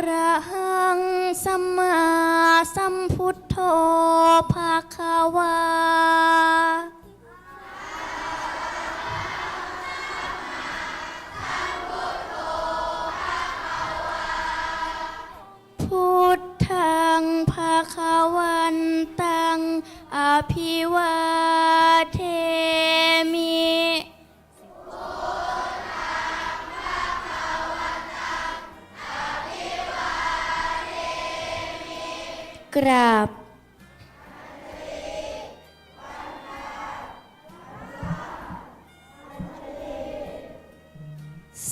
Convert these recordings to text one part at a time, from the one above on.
ระหังสัมมาสัมพุทโธภาควาพุทธังภาควันตังอภิวาเทมิ กราบ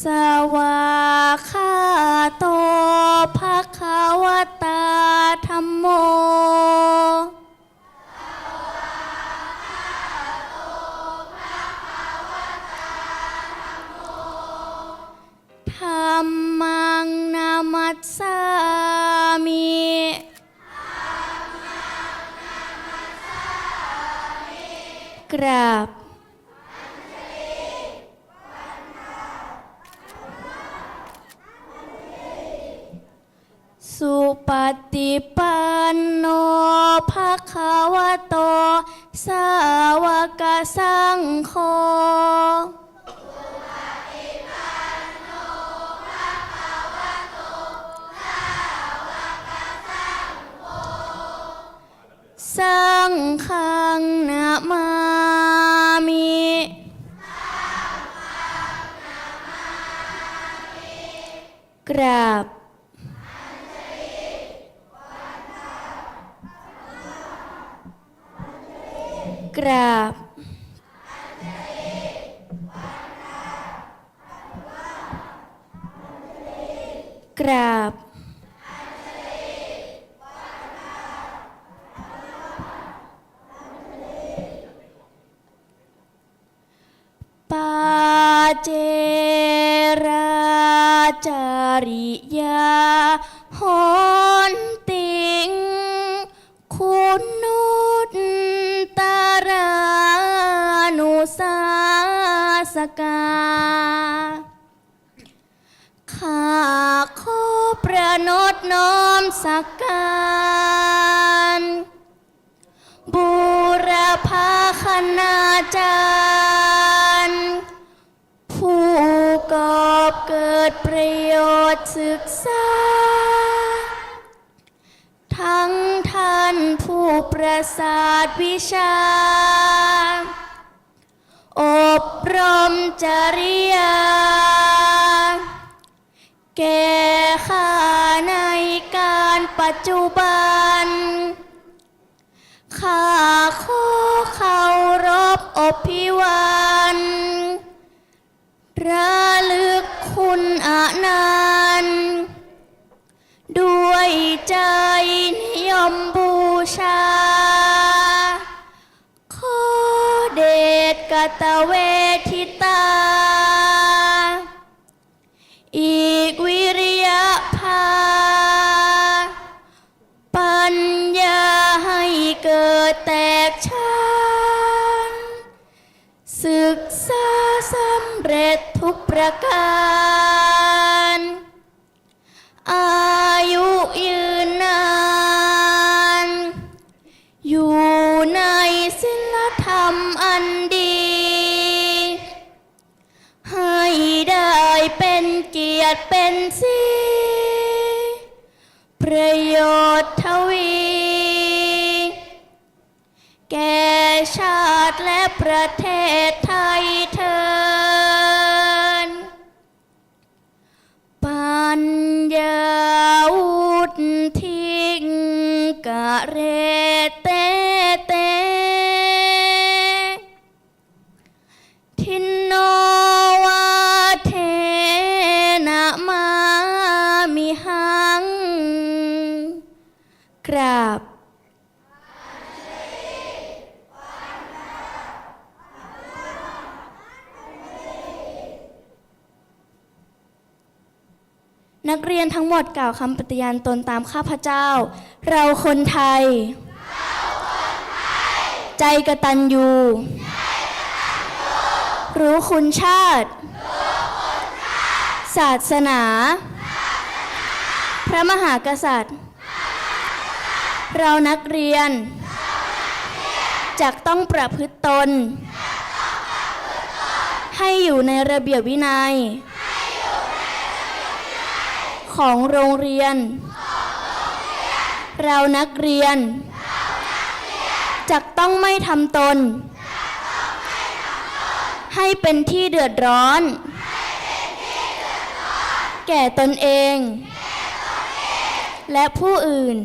สวาคาโตภะคะวตาธรรมโมธรรมังนามัสสา กราบสุปฏิปันโนภะคะวะโต สาวกสังโฆสังฆ กราบกราบกราบ นตน้อมสักการบูรพาคณาจารย์ ผู้กอบเกิดประโยชน์ศึกษา ทั้งท่านผู้ประสาทวิชา อบรมจริยา แก่ข้าในการปัจจุบัน ข้าขอเคารพอบพิวันระลึกคุณอานันต์ด้วยใจนิยมบูชา ขอเดชกตเวทิตา ประการ อายุยืนนาน อยู่ในศิลธรรมอันดี ให้ได้เป็นเกียรติเป็นสีประโยชน์ทวี แก่ชาติและประเทศไทยเทิน นักเรียนทั้งหมดกล่าวคำปฏิญาณตนตามข้าพเจ้า เราคนไทย ใจกระตัญญูรู้คุณชาติ ศาสนาพพระมหากษัตริย์ เรานักเรียนจะต้องประพฤติตน ให้อยู่ในระเบียบวินัย ของโรงเรียน เรานักเรียนจะต้องไม่ทำตน ให้เป็นที่เดือดร้อน แก่ตนเอง และผู้อื่น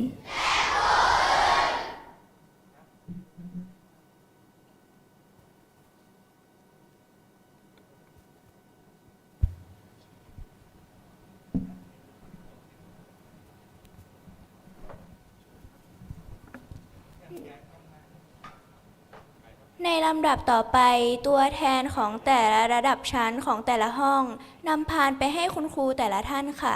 ในลำดับต่อไป ตัวแทนของแต่ละระดับชั้นของแต่ละห้องนำพานไปให้คุณครูแต่ละท่านค่ะ